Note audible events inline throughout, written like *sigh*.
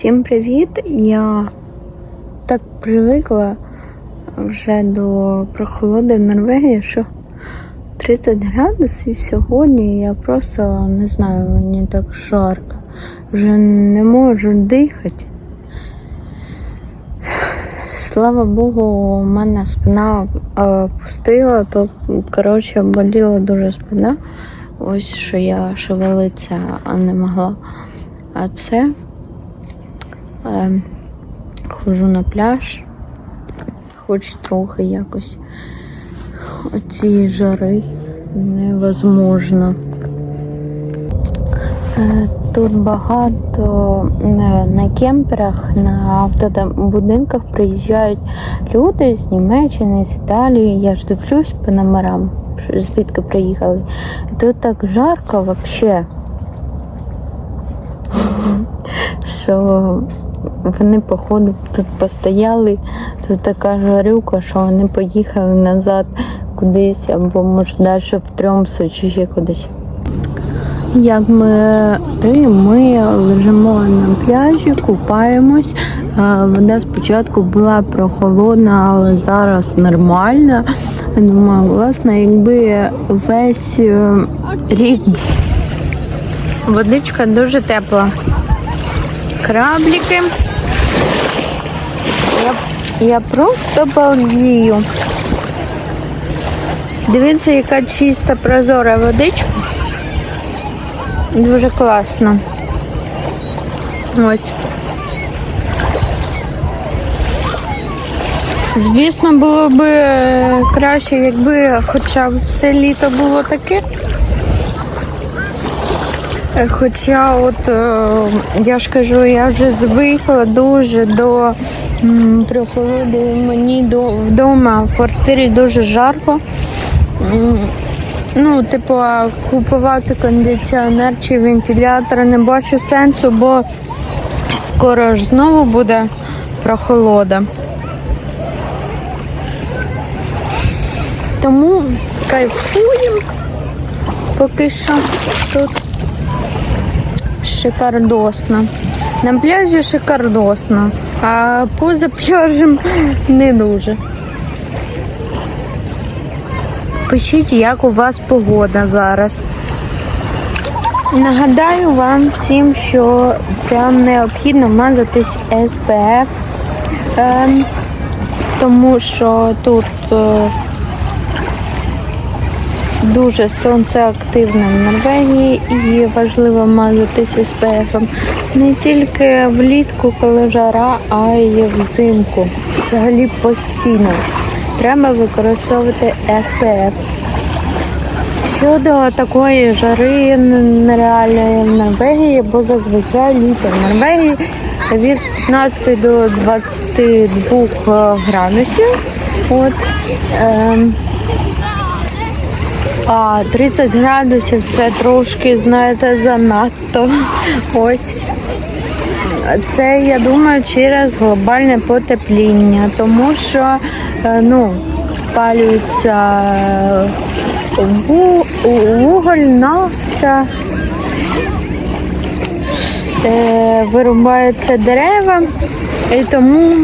Всім привіт! Я так привикла вже до прохолоди в Норвегії, що 30 градусів сьогодні я просто не знаю, мені так жарко. Вже не можу дихати. Слава Богу, у мене спина е, пустила, то коротше боліла дуже спина. Ось що я шевелитися не могла. А це е, ходжу на пляж, хоч трохи якось. Оці жари невозможно. Е, Тут багато е, на кемперах, на автобудинках приїжджають люди з Німеччини, з Італії. Я ж дивлюсь по номерам, звідки приїхали. Тут так жарко взагалі, *laughs* що вони, походу, тут постояли, тут така жарюка, що вони поїхали назад кудись, або може далі в Трьомсу чи ще кудись. Як ми ми лежимо на пляжі, купаємось. Вода спочатку була прохолодна, але зараз нормальна. Я Думаю, власне, якби весь е, рік водичка дуже тепла. Крабліки. Я, я просто балдію. Дивіться, яка чиста прозора водичка. Дуже класно. Ось. Звісно, було б е, краще, якби хоча б все літо було таке. Е, Хоча, от е, я ж кажу, я вже звикла дуже до м, прохолоди. Мені до, вдома в квартирі дуже жарко. Ну, типу, купувати кондиціонер чи вентилятор не бачу сенсу, бо скоро ж знову буде прохолода. Тому кайфуємо поки що тут шикардосно. На пляжі шикардосно, а поза пляжем не дуже. Пишіть, як у вас погода зараз. Нагадаю вам всім, що прям необхідно мазатись SPF, ем, тому що тут е, дуже сонцеактивно в Норвегії і важливо мазатись SPF не тільки влітку, коли жара, а й взимку. Взагалі постійно. Треба використовувати SPF. Щодо такої жари нереальної в Норвегії, бо зазвичай літо в Норвегії від 15 до 22 градусів. От, ем, а 30 градусів це трошки, знаєте, занадто. Ось. Це, я думаю, через глобальне потепління, тому що е, ну, спалюється ву- вуголь, нафта, е, вирубаються дерева, і тому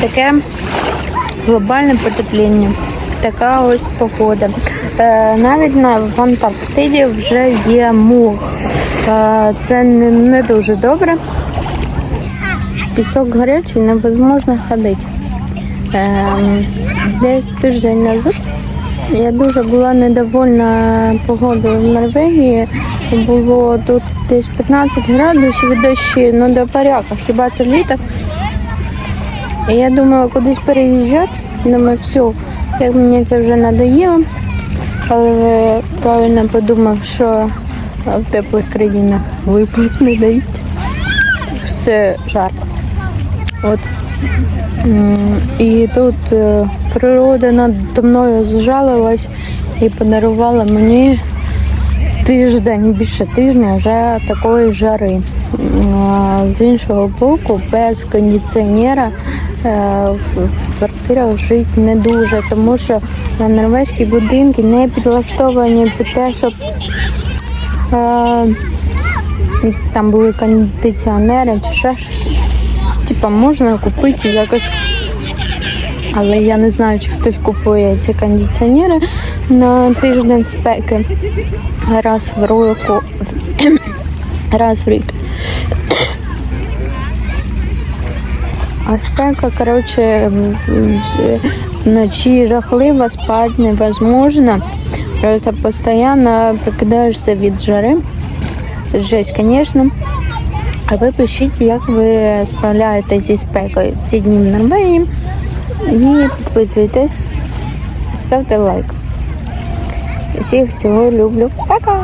таке глобальне потепління. Така ось погода. Е, навіть на в Антарктиді вже є мух. Е, це не, не дуже добре. Пісок гарячий, невозможно ходити. Ем, десь тиждень назад я дуже була недовольна погодою в Норвегії. Було тут десь 15 градусів дощі, ну до порядка, хіба це літо. І я думала кудись переїжджати. Думаю, все, як мені це вже надоїло. Але ви правильно подумав, що в теплих країнах виплат не дають. Це жарт. От. І тут е, природа надо мною зжалилась і подарувала мені тиждень, більше тижня вже такої жари. З іншого боку, без кондиціонера е, в в квартирах жити не дуже, тому що норвезькі будинки не підлаштовані під те, щоб е, там були кондиціонери чи ще щось. Типа можна купити якось. Але я не знаю, чи хтось купує ці кондиціонери на тиждень спеки раз в року, раз в рік. А спека, коротше, вночі жахлива, спати невозможно. Просто постійно прокидаєшся від жари. Жесть, звісно. А ви пишіть, як ви справляєтесь зі спекою ці дні в Норвегії. І підписуйтесь, ставте лайк. Всіх цього люблю. Пока!